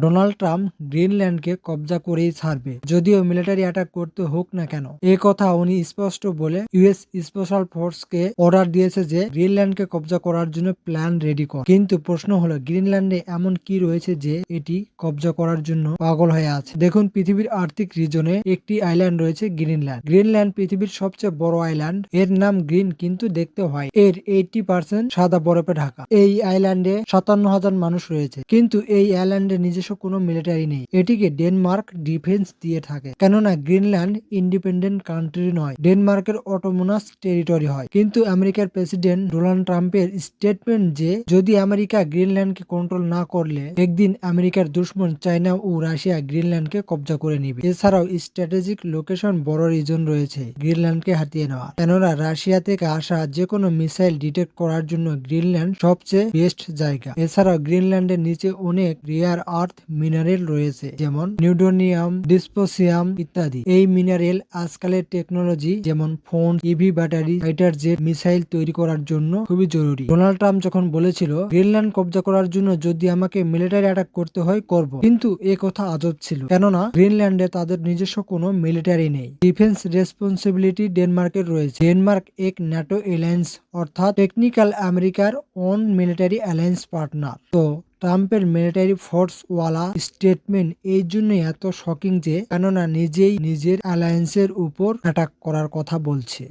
Donald Trump গ্রিনল্যান্ডকে কবজা করেই ছাড়বে। যদিও মিলিটারি অ্যাটাক করতে হোক না কেন। এ কথা উনি স্পষ্ট বলে ইউএস স্পেশাল ফোর্সকে অর্ডার দিয়েছে যে গ্রিনল্যান্ডকে কবজা করার জন্য প্ল্যান রেডি কর। কিন্তু প্রশ্ন হলো, গ্রিনল্যান্ডে এমন কি রয়েছে যে এটি কবজা করার জন্য পাগল হয়ে আছে? দেখুন, পৃথিবীর আর্থিক রিজনে একটি আইল্যান্ড রয়েছে গ্রিনল্যান্ড। গ্রিনল্যান্ড পৃথিবীর সবচেয়ে বড় আইল্যান্ড। এর নাম গ্রিন কিন্তু দেখতে হয়। এর এইটি পার্সেন্ট সাদা বরফে ঢাকা। এই আইল্যান্ডে সাতান্ন হাজার মানুষ রয়েছে। কিন্তু এই আইল্যান্ডে নিজস্ব কোনো মিলিটারি নেই। এটিকে ডেনমার্ক ডিফেন্স দিয়ে থাকে। কেননা গ্রিনল্যান্ড ইন্ডিপেন্ডেন্ট কান্ট্রি নয়, ডেনমার্কের অটোমোনাস টেরিটরি হয়। কিন্তু আমেরিকার প্রেসিডেন্ট ডোনাল্ড ট্রাম্পের স্টেটমেন্ট যে, যদি আমেরিকা গ্রিনল্যান্ডকে কন্ট্রোল না করলে, একদিন আমেরিকার দুশ্মন চায়না ও রাশিয়া গ্রিনল্যান্ডকে কবজা করে নিবে। এছাড়াও স্ট্র্যাটেজিক লোকেশন বড় রিজন রয়েছে, গ্রিনল্যান্ডকে হাতিয়ে নেওয়া কেননা রাশিয়া থেকে আসা যে কোনো মিসাইল ডিটেক্ট করার জন্য গ্রিনল্যান্ড সবচেয়ে বেস্ট জায়গা। এছাড়াও গ্রিনল্যান্ডের নিচে অনেক রেয়ার আর্থ মিনারেল রয়েছে, যেমন নিউডোনিয়াম ডিসপোসিয়াম ইত্যাদি। এই মিনারেল আজকালের টেকনোলজি যেমন phone EV battery fighter jet missile তৈরি করার জন্য খুবই জরুরি। ডোনাল্ড ট্রাম্প যখন বলেছিল, গ্রিনল্যান্ড কবজা করার জন্য যদি আমাকে মিলিটারি অ্যাটাক করতে হয়, করব। কিন্তু এ কথা আজব ছিল। কেননা, গ্রিনল্যান্ডে তাদের নিজস্ব কোনো মিলিটারি নেই। ডিফেন্স রেসপন্সিবিলিটি ডেনমার্কের রয়েছে। ডেনমার্ক এক ন্যাটো এলায়েন্স অর্থাৎ টেকনিক্যাল আমেরিকার অন মিলিটারি অ্যালায়েন্স পার্টনার তো ট্রাম্পের মিলিটারি ফোর্স ওয়ালা স্টেটমেন্ট এই জন্য এত শকিং যে কেননা নিজেই নিজের অ্যালায়েন্সের উপর অ্যাটাক করার কথা বলছে।